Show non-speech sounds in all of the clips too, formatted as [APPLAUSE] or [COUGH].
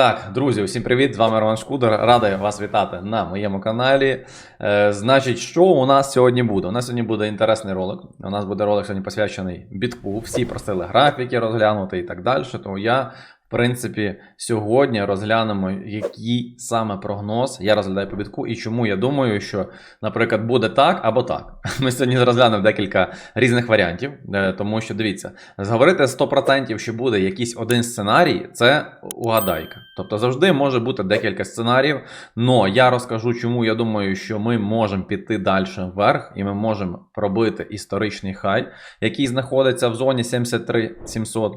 Так, друзі, усім привіт! З вами Роман Шкудер. Радий вас вітати на моєму каналі. Е, значить, що у нас сьогодні буде? У нас сьогодні буде інтересний ролик. У нас буде ролик сьогодні посвячений бітку. Всі просили графіки розглянути і так далі. Тому я, принципі, сьогодні розглянемо, який саме прогноз я розглядаю по бітку і чому я думаю, що, наприклад, буде так або так. [LAUGHS] Ми сьогодні розглянемо декілька різних варіантів, е, тому що дивіться, зговорити 100%, що буде якийсь один сценарій, це угадайка. Тобто завжди може бути декілька сценаріїв. Но я розкажу, чому я думаю, що ми можемо піти далі вверх, і ми можемо пробити історичний хай, який знаходиться в зоні 73 700, е,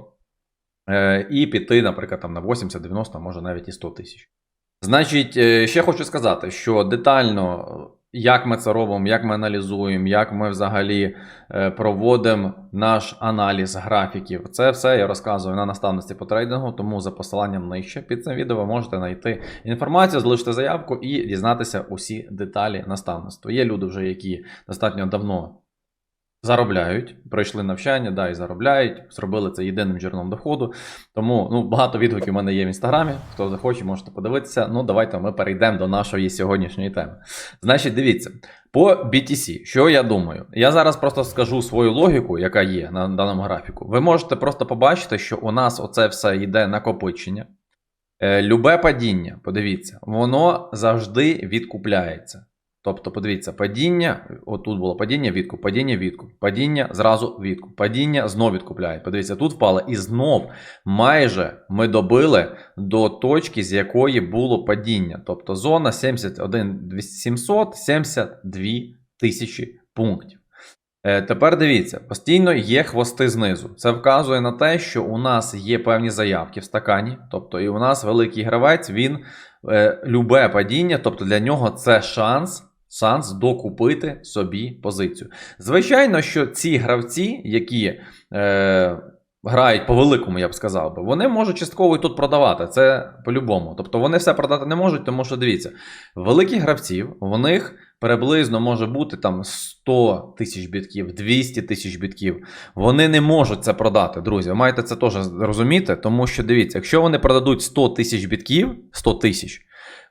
і піти, наприклад, там на 80, 90, може навіть і 100 тисяч. Значить, е, ще хочу сказати, що детально, е, як ми це робимо, як ми аналізуємо, як ми взагалі е, проводимо наш аналіз графіків. Це все я розказую на наставності по трейдингу, тому за посиланням нижче під цим відео ви можете знайти інформацію, залишити заявку і дізнатися усі деталі наставництва. Є люди вже, які достатньо давно. Заробляють, пройшли навчання, да, і заробляють, зробили це єдиним джерелом доходу. Тому ну, багато відгуків у мене є в інстаграмі. Хто захоче, можете подивитися. Ну, давайте ми перейдемо до нашої сьогоднішньої теми. Значить, дивіться, по BTC, що я думаю? Я зараз просто скажу свою логіку, яка є на даному графіку. Ви можете просто побачити, що у нас оце все йде накопичення. Е, Любе падіння, подивіться, воно завжди відкупляється. Тобто, подивіться, падіння, отут було падіння, відкуп, падіння, відкуп, падіння, зразу відкуп, падіння знов відкупляють. Подивіться, тут впало і знов майже ми добили до точки, з якої було падіння. Тобто зона 71 772 тисячі пунктів. Е, Тепер дивіться, постійно є хвости знизу. Це вказує на те, що у нас є певні заявки в стакані. Тобто, і у нас великий гравець, він е, любе падіння, тобто для нього це шанс. Шанс докупити собі позицію. Звичайно, що ці гравці, які е, грають по великому, я б сказав би, вони можуть частково і тут продавати. Це по-любому. Тобто вони все продати не можуть, тому що дивіться, великих гравців в них приблизно може бути там 100 тисяч бітків, 200 тисяч бітків. Вони не можуть це продати, друзі. Ви маєте це теж розуміти, тому що дивіться, якщо вони продадуть 100 тисяч бітків, 100 тисяч.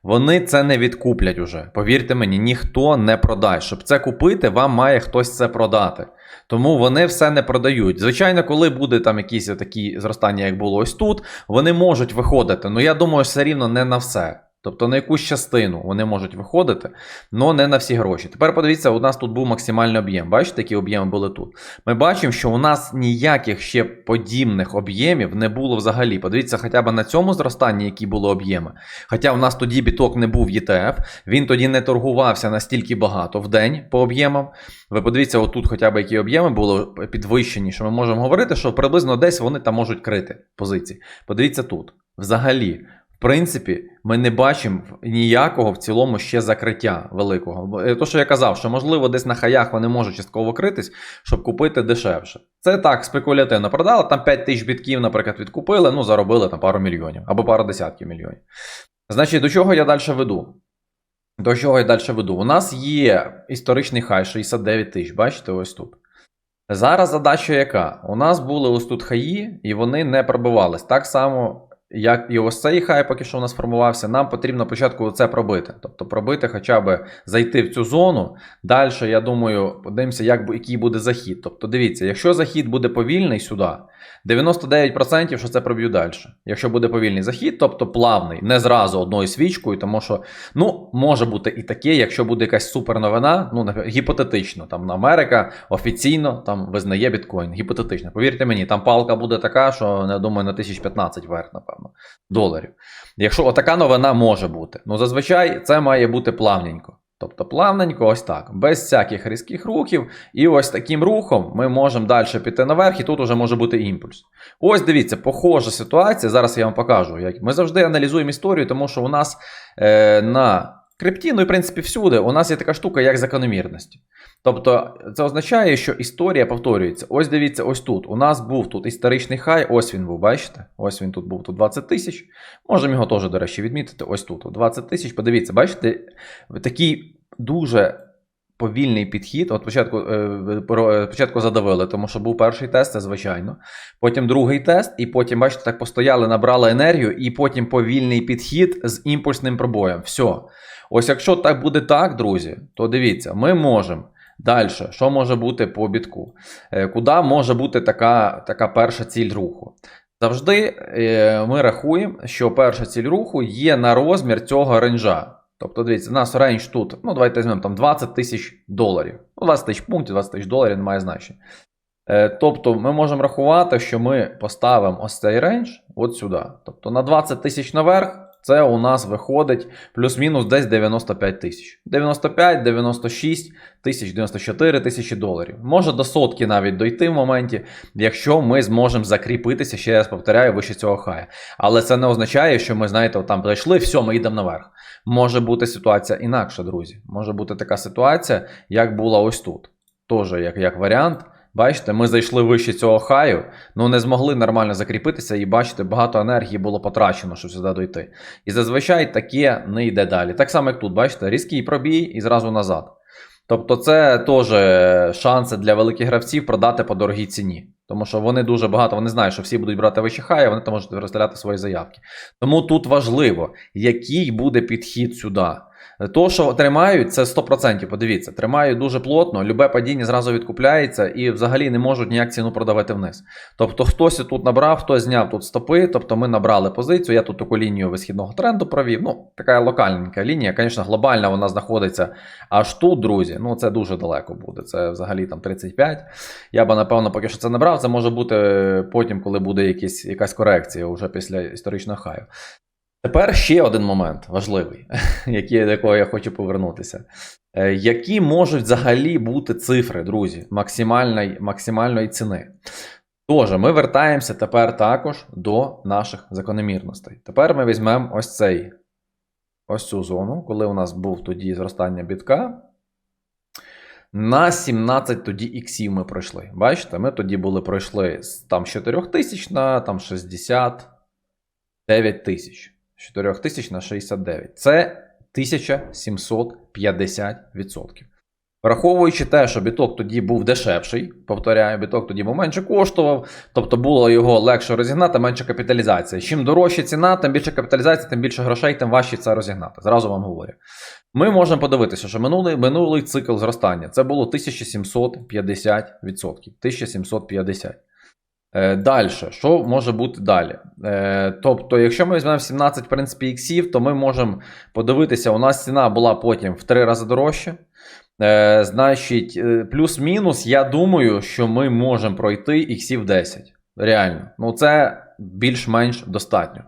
Вони це не відкуплять уже. Повірте мені, ніхто не продасть. Щоб це купити, вам має хтось це продати. Тому вони все не продають. Звичайно, коли буде там якісь такі зростання, як було ось тут, вони можуть виходити. Ну я думаю, все рівно не на все. Тобто на якусь частину вони можуть виходити, але не на всі гроші. Тепер подивіться, у нас тут був максимальний об'єм. Бачите, які об'єми були тут? Ми бачимо, що у нас ніяких ще подібних об'ємів не було взагалі. Подивіться, хоча б на цьому зростанні, які були об'єми. Хоча у нас тоді біток не був ЄТФ, він тоді не торгувався настільки багато в день по об'ємам. Ви подивіться, отут хоча б які об'єми були підвищені, що ми можемо говорити, що приблизно десь вони там можуть крити позиції. Подивіться тут. Взагалі. Принципі, ми не бачимо ніякого в цілому ще закриття великого. То, що я казав, що можливо десь на хаях вони можуть частково критись, щоб купити дешевше. Це так, спекулятивно продали, там 5 тисяч бітків, наприклад, відкупили, ну заробили там пару мільйонів або пару десятків мільйонів. Значить, до чого я далі веду? До чого я далі веду? У нас є історичний хай 69 тисяч, бачите, ось тут. Зараз задача яка? У нас були ось тут хаї, і вони не пробивались. Так само як і ось цей хай поки що у нас формувався, нам потрібно спочатку це пробити. Тобто пробити, хоча б зайти в цю зону. Далі, я думаю, подивимося, як, який буде захід. Тобто, дивіться, якщо захід буде повільний сюди, 99% що це проб'ю далі. Якщо буде повільний захід, тобто плавний, не зразу одною свічкою, тому що ну, може бути і таке, якщо буде якась суперновина, ну, гіпотетично, там Америка офіційно там визнає біткоін. Гіпотетично. Повірте мені, там палка буде така, що я думаю, на 1015 вверх, напевно, доларів. Якщо отака новина може бути, ну зазвичай це має бути плавненько. Тобто плавненько, ось так, без всяких різких рухів. І ось таким рухом ми можемо далі піти наверх, і тут уже може бути імпульс. Ось дивіться, похожа ситуація. Зараз я вам покажу. Ми завжди аналізуємо історію, тому що у нас е, на крипті, ну і в принципі всюди, у нас є така штука, як закономірності. Тобто, це означає, що історія повторюється. Ось дивіться, ось тут. У нас був тут історичний хай, ось він був, бачите? Ось він тут був тут 20 тисяч. Можемо його теж, до речі, відмітити. Ось тут 20 тисяч. Подивіться, бачите, такий дуже повільний підхід. От спочатку, е, е, спочатку задавили, тому що був перший тест, це звичайно. Потім другий тест, і потім, бачите, так постояли, набрали енергію, і потім повільний підхід з імпульсним пробоєм. Все. Ось якщо так буде так, друзі, то дивіться, ми можемо. Далі, що може бути по бітку? Е, Куди може бути така, така перша ціль руху? Завжди ми рахуємо, що перша ціль руху є на розмір цього ренжа. Тобто, дивіться, у нас рейндж тут, ну давайте візьмемо там 20 тисяч доларів. Ну, 20 тисяч пунктів, 20 тисяч доларів не має значення. Е, Тобто ми можемо рахувати, що ми поставимо ось цей рейндж от сюди. Тобто на 20 тисяч наверх це у нас виходить плюс-мінус десь 95 тисяч. 95, 96 тисяч, 94 тисячі доларів. Може до сотки навіть дойти в моменті, якщо ми зможемо закріпитися, ще раз повторяю, вище цього хая. Але це не означає, що ми, знаєте, там прийшли, все, ми йдемо наверх. Може бути ситуація інакша, друзі. Може бути така ситуація, як була ось тут. Тоже як, як варіант. Бачите, ми зайшли вище цього хаю, ну не змогли нормально закріпитися, і бачите, багато енергії було потрачено, щоб сюди дойти. І зазвичай таке не йде далі. Так само, як тут, бачите, різкий пробій і зразу назад. Тобто, це теж шанси для великих гравців продати по дорогій ціні. Тому що вони дуже багато, вони знають, що всі будуть брати вищі хаї, вони там можуть розстріляти свої заявки. Тому тут важливо, який буде підхід сюди. То, що тримають, це 100%. Подивіться, тримають дуже плотно, любе падіння зразу відкупляється і взагалі не можуть ніяк ціну продавати вниз. Тобто хтось тут набрав, хтось зняв тут стопи, тобто ми набрали позицію. Я тут таку лінію висхідного тренду провів. Ну, така локальненька лінія, звісно, глобальна вона знаходиться аж тут, друзі. Ну, це дуже далеко буде. Це взагалі там 35. Я би, напевно, поки що це не брав. Це може бути потім, коли буде якісь, якась корекція вже після історичного хаю. Тепер ще один момент важливий, [LAUGHS] до якого я хочу повернутися. Е, Які можуть взагалі бути цифри, друзі, максимальної, максимальної ціни? Тож, ми вертаємося тепер також до наших закономірностей. Тепер ми візьмемо ось цей ось цю зону, коли у нас був тоді зростання бітка. На 17 тоді іксів ми пройшли. Бачите, ми тоді були пройшли з там 4 тисяч на там 69 тисяч. З 4 тисяч на 69. Це 1750%. Враховуючи те, що біток тоді був дешевший, повторяю, біток тоді був менше коштував, тобто було його легше розігнати, менше капіталізація. Чим дорожча ціна, тим більше капіталізація, тим більше грошей, тим важче це розігнати. Зразу вам говорю. Ми можемо подивитися, що минулий, минулий цикл зростання це було 1750%. 1750. Е, далі, що може бути далі? Е, тобто, якщо ми візьмемо 17 в принципі, іксів, то ми можемо подивитися, у нас ціна була потім в 3 рази дорожча. Е, значить, е, плюс-мінус, я думаю, що ми можемо пройти іксів 10. Реально. Ну, це більш-менш достатньо.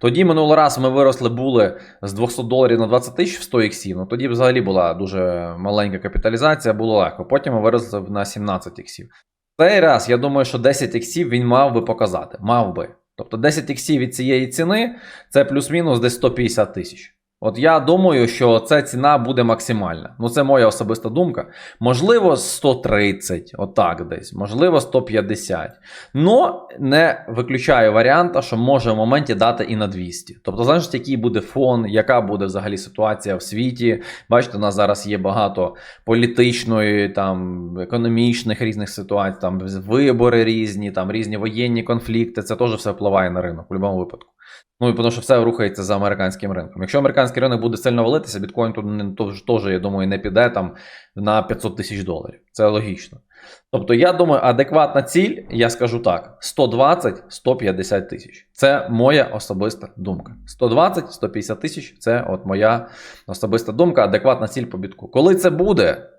Тоді минулий раз ми виросли були з 200 доларів на 20 тисяч в 100 іксів. Ну тоді взагалі була дуже маленька капіталізація, було легко. Потім ми виросли на 17 іксів. Цей раз, я думаю, що 10 іксів він мав би показати. Мав би. Тобто 10 іксів від цієї ціни це плюс-мінус десь 150 тисяч. От я думаю, що ця ціна буде максимальна. Ну, це моя особиста думка. Можливо, 130, отак десь, можливо, 150. Но не виключаю варіанта, що може в моменті дати і на 200. Тобто, залежить, який буде фон, яка буде взагалі ситуація в світі. Бачите, у нас зараз є багато політичної, там, економічних різних ситуацій, там вибори різні, там різні воєнні конфлікти. Це теж все впливає на ринок в будь-якому випадку. Ну і тому що все рухається за американським ринком. Якщо американський ринок буде сильно валитися, біткоін тут не- теж, я думаю, не піде там на 500 тисяч доларів. Це логічно. Тобто, я думаю, адекватна ціль, я скажу так: 120-150 тисяч. Це моя особиста думка. 120-150 тисяч це от моя особиста думка, адекватна ціль по бітку. Коли це буде?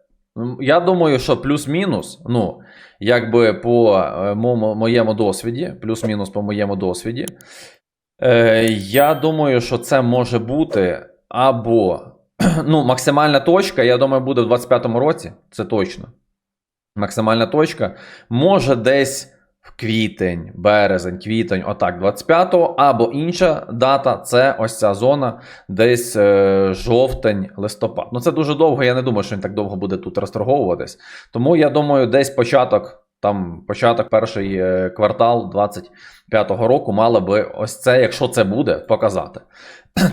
Я думаю, що плюс-мінус, ну, якби по е, моєму досвіді, плюс-мінус по моєму досвіді, Е, я думаю, що це може бути або [CLEARS THROAT] ну, максимальна точка, я думаю, буде в 25-му році, це точно. Максимальна точка може десь в квітень, березень, квітень, отак, 25-го, або інша дата це ось ця зона, десь е, жовтень, листопад. Ну, це дуже довго, я не думаю, що він так довго буде тут розторговуватись. Тому я думаю, десь початок. Там початок перший е, квартал 25-го року мали би ось це, якщо це буде, показати.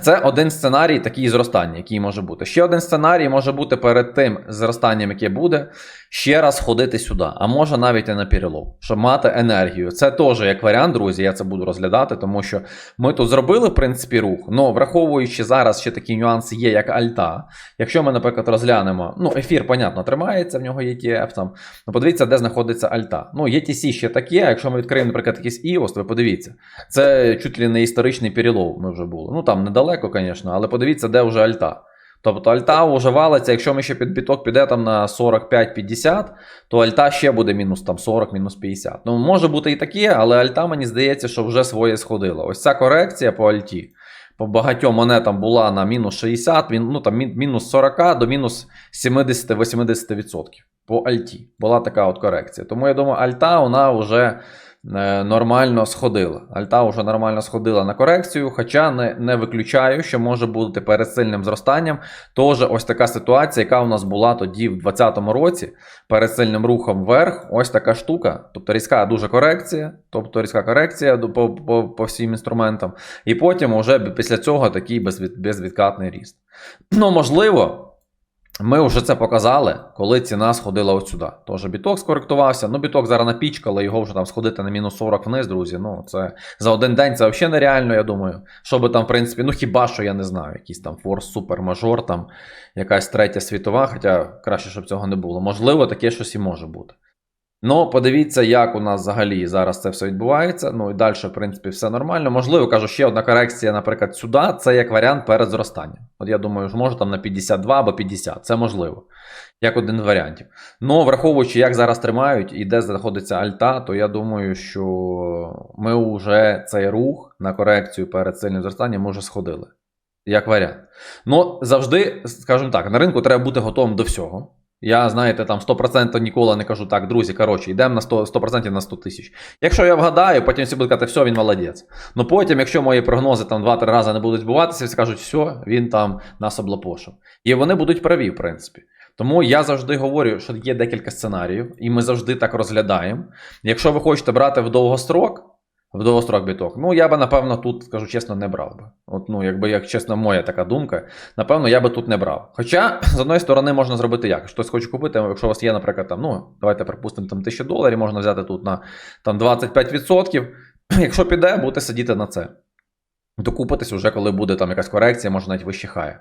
Це один сценарій такий зростання, який може бути. Ще один сценарій може бути перед тим зростанням, яке буде, ще раз ходити сюди, а може навіть і на перелов, щоб мати енергію. Це теж як варіант, друзі. Я це буду розглядати, тому що ми тут зробили, в принципі, рух. але враховуючи зараз ще такі нюанси є, як альта. Якщо ми, наприклад, розглянемо, ну, ефір, понятно, тримається, в нього є ETF там. Ну, подивіться, де знаходиться альта. Ну, ETC ще таке, якщо ми відкриємо, наприклад, якийсь EOS, ви подивіться. Це чуть ли не історичний перелов ми вже були. Ну там недалеко, звісно, але подивіться, де вже альта. Тобто альта вже валиться, якщо ми ще під біток піде там на 45-50, то альта ще буде мінус там 40, мінус 50. Ну, може бути і таке, але альта, мені здається, що вже своє сходила. Ось ця корекція по альті. По багатьом монетам була на мінус 60, ну там мінус 40 до мінус 70-80%. По альті була така от корекція. Тому я думаю, альта вона вже нормально сходила. Альта вже нормально сходила на корекцію, хоча не, не виключаю, що може бути перед сильним зростанням. Теж ось така ситуація, яка у нас була тоді в 2020 році, перед сильним рухом вверх. Ось така штука. Тобто різка дуже корекція, тобто різка корекція по, по, по всім інструментам. І потім вже після цього такий безвід, безвідкатний ріст. Ну, можливо. Ми вже це показали, коли ціна сходила от сюди. Тож біток скоректувався. Ну, біток зараз напічкали, його вже там сходити на мінус 40 вниз, друзі. Ну, це за один день це взагалі нереально, я думаю. Що би там, в принципі, ну хіба що я не знаю, якийсь там форс, супер мажор, там якась третя світова, хоча краще, щоб цього не було. Можливо, таке щось і може бути. Ну, подивіться, як у нас взагалі зараз це все відбувається. Ну і далі, в принципі, все нормально. Можливо, кажу, ще одна корекція, наприклад, сюди. Це як варіант перед зростанням. От я думаю, що може там на 52 або 50. Це можливо. Як один з варіантів. Ну, враховуючи, як зараз тримають і де знаходиться альта, то я думаю, що ми вже цей рух на корекцію перед сильним зростанням ми вже сходили. Як варіант. Ну, завжди, скажімо так, на ринку треба бути готовим до всього. Я, знаєте, там 100% ніколи не кажу так, друзі, коротше, йдемо на 100%, 100% на 100 тисяч. Якщо я вгадаю, потім всі будуть казати, все, він молодець. Ну потім, якщо мої прогнози там 2-3 рази не будуть збуватися, всі скажуть, все, він там нас облапошив. І вони будуть праві, в принципі. Тому я завжди говорю, що є декілька сценаріїв, і ми завжди так розглядаємо. Якщо ви хочете брати в довгострок, в довгострок біток, ну я би, напевно, тут, скажу чесно, не брав би. От, ну, якби, як чесно, моя така думка, напевно, я би тут не брав. Хоча, з одної сторони, можна зробити як? Хтось хоче купити, якщо у вас є, наприклад, там, ну, давайте припустимо, там 1000 доларів, можна взяти тут на там, 25%. [CLEARS THROAT] Якщо піде, будете сидіти на це. Докупитись уже, коли буде там якась корекція, може навіть вище хає.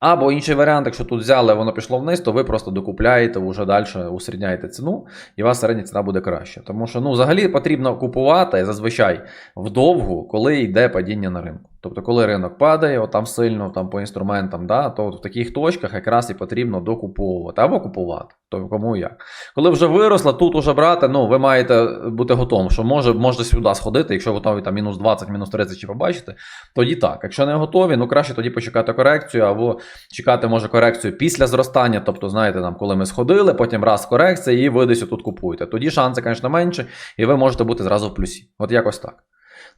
Або інший варіант, якщо тут взяли, воно пішло вниз, то ви просто докупляєте, вже далі усередняєте ціну, і у вас середня ціна буде краще. Тому що ну, взагалі потрібно купувати зазвичай вдовгу, коли йде падіння на ринку. Тобто, коли ринок падає, там сильно там по інструментам, да, то в таких точках якраз і потрібно докуповувати або купувати. То кому як. Коли вже виросла, тут уже брати, ну ви маєте бути готовим, що може, може сюди сходити, якщо готові там мінус 20, мінус 30 чи побачите, тоді так. Якщо не готові, ну краще тоді почекати корекцію, або чекати може корекцію після зростання. Тобто, знаєте, там, коли ми сходили, потім раз корекція, і ви десь тут купуєте. Тоді шанси, звісно, менше, і ви можете бути зразу в плюсі. От якось так.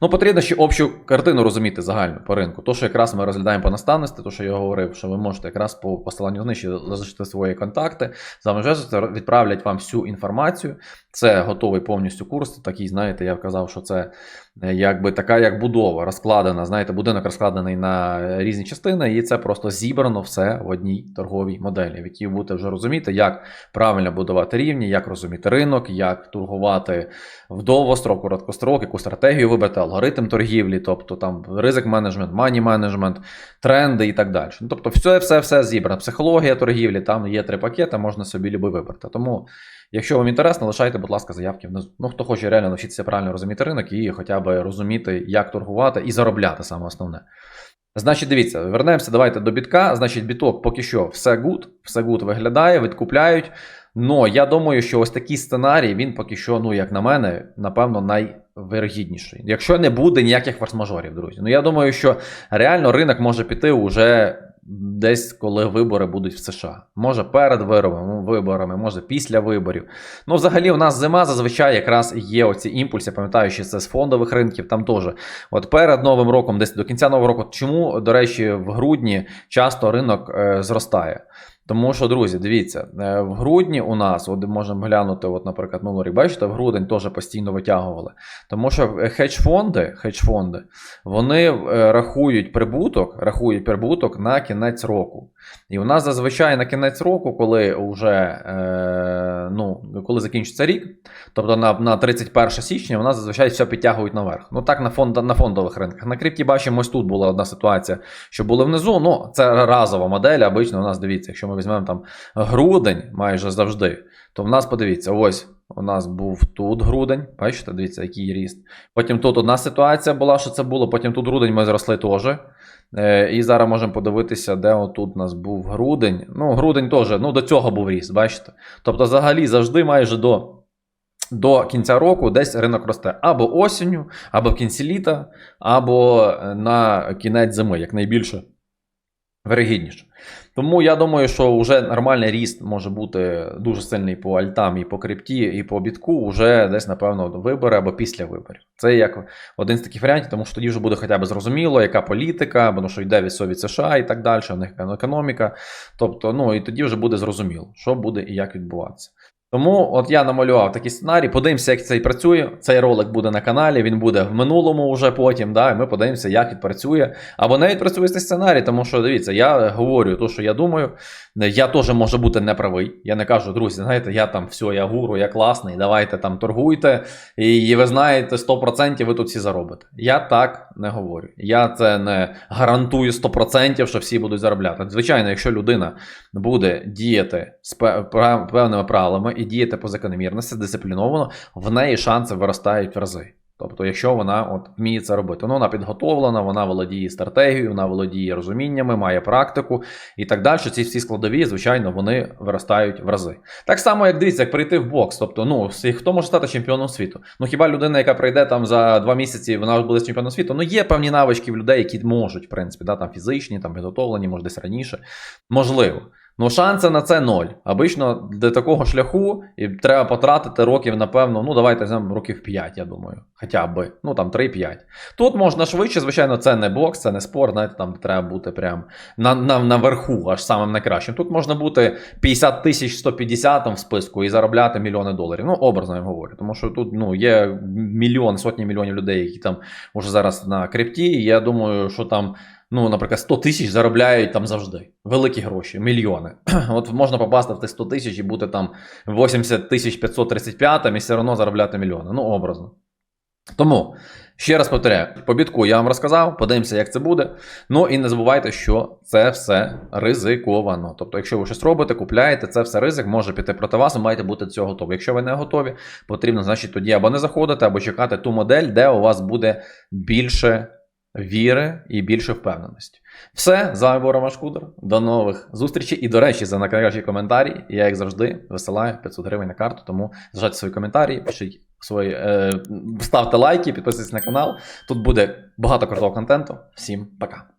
Ну, потрібно ще общу картину розуміти загальну по ринку. То, що якраз ми розглядаємо по наставності, то, що я говорив, що ви можете якраз по посиланню нижче залишити свої контакти. За межею відправлять вам всю інформацію. Це готовий повністю курс. Такий, знаєте, я вказав, що це якби така як будова розкладена. Знаєте, будинок розкладений на різні частини, і це просто зібрано все в одній торговій моделі, в якій будете вже розуміти, як правильно будувати рівні, як розуміти ринок, як торгувати в довгострок, короткострок, яку стратегію вибрати, алгоритм торгівлі, тобто там ризик менеджмент, мані менеджмент, тренди і так далі. Ну, тобто, все, все, все зібрано. Психологія торгівлі, там є три пакети, можна собі любий вибрати. Тому. Якщо вам інтересно, лишайте, будь ласка, заявки внизу. Ну, хто хоче реально навчитися правильно розуміти ринок і хоча б розуміти, як торгувати і заробляти саме основне. Значить, дивіться, вернемося, давайте до бітка. Значить, біток поки що все гуд, все гуд виглядає, відкупляють. Но я думаю, що ось такий сценарій, він поки що, ну, як на мене, напевно, найвирогідніший. Якщо не буде ніяких форс-мажорів, друзі. Ну, я думаю, що реально ринок може піти уже десь, коли вибори будуть в США. Може перед виборами, може після виборів. Ну, взагалі, у нас зима зазвичай якраз є оці імпульси, пам'ятаю, що це з фондових ринків, там теж. От перед Новим роком, десь до кінця нового року, чому, до речі, в грудні часто ринок е, зростає? Тому що, друзі, дивіться, е, в грудні у нас, от можемо глянути, от, наприклад, минулий рік, бачите, в грудень теж постійно витягували. Тому що е, хедж-фонди, хедж-фонди, вони е, рахують прибуток, рахують прибуток на кінець року. І у нас зазвичай на кінець року, коли вже ну, коли закінчиться рік, тобто на, на 31 січня, у нас зазвичай все підтягують наверх. Ну так на, фонд, на фондових ринках. На крипті бачимо, ось тут була одна ситуація, що були внизу. Ну, це разова модель. Обично у нас дивіться, якщо ми візьмемо там грудень майже завжди, то в нас подивіться, ось. У нас був тут грудень, бачите, дивіться, який ріст. Потім тут одна ситуація була, що це було. Потім тут грудень ми зросли теж. Е, і зараз можемо подивитися, де отут у нас був грудень. Ну, грудень теж, ну до цього був ріст, бачите? Тобто, взагалі, завжди майже до, до кінця року десь ринок росте або осінню, або в кінці літа, або е, на кінець зими, як найбільше вирогідніше. Тому я думаю, що вже нормальний ріст може бути дуже сильний по альтам і по крипті, і по бітку, вже десь, напевно, до вибори або після виборів. Це як один з таких варіантів, тому що тоді вже буде хоча б зрозуміло, яка політика, тому що йде від Сові США і так далі, у них економіка. Тобто, ну і тоді вже буде зрозуміло, що буде і як відбуватися. Тому от я намалював такий сценарій, подивимося, як цей працює. Цей ролик буде на каналі, він буде в минулому вже потім. Да, і ми подивимося, як він працює. Або навіть працює цей сценарій, тому що дивіться, я говорю те, що я думаю. Я теж можу бути неправий. Я не кажу, друзі, знаєте, я там все, я гуру, я класний, давайте там торгуйте. І ви знаєте, 100% ви тут всі заробите. Я так не говорю. Я це не гарантую 100%, що всі будуть заробляти. Звичайно, якщо людина буде діяти з певними правилами і діяти по закономірності, дисципліновано, в неї шанси виростають в рази. Тобто, якщо вона от вміє це робити, ну вона підготовлена, вона володіє стратегією, вона володіє розуміннями, має практику і так далі. Ці всі складові, звичайно, вони виростають в рази. Так само, як дивіться, як прийти в бокс. Тобто, ну хто може стати чемпіоном світу? Ну хіба людина, яка прийде там за два місяці, вона буде чемпіоном світу? Ну є певні навички в людей, які можуть, в принципі, да, там фізичні, там підготовлені, може десь раніше. Можливо. Ну, шанси на це ноль. Обично для такого шляху і треба потратити років, напевно, ну давайте візьмемо років 5, я думаю. Хоча би. Ну там 3-5. Тут можна швидше, звичайно, це не бокс, це не спорт, знаєте, там треба бути прям на, на, наверху, аж самим найкращим. Тут можна бути 50 тисяч 150 в списку і заробляти мільйони доларів. Ну, образно я говорю. Тому що тут ну, є мільйон, сотні мільйонів людей, які там уже зараз на крипті. І я думаю, що там ну, наприклад, 100 тисяч заробляють там завжди. Великі гроші, мільйони. [CLEARS THROAT] От можна попасти в ті 100 тисяч і бути там 80 тисяч 535 і все одно заробляти мільйони. Ну, образно. Тому, ще раз повторяю, по бітку я вам розказав, подивимося, як це буде. Ну і не забувайте, що це все ризиковано. Тобто, якщо ви щось робите, купляєте, це все ризик може піти проти вас, ви маєте бути до цього готові. Якщо ви не готові, потрібно, значить, тоді або не заходити, або чекати ту модель, де у вас буде більше віри і більше впевненості. Все, з вами був Рома Шкудер. До нових зустрічей. І, до речі, за найкращі коментарі. Я, як завжди, висилаю 500 гривень на карту. Тому залишайте свої коментарі, пишіть свої, е, ставте лайки, підписуйтесь на канал. Тут буде багато крутого контенту. Всім пока.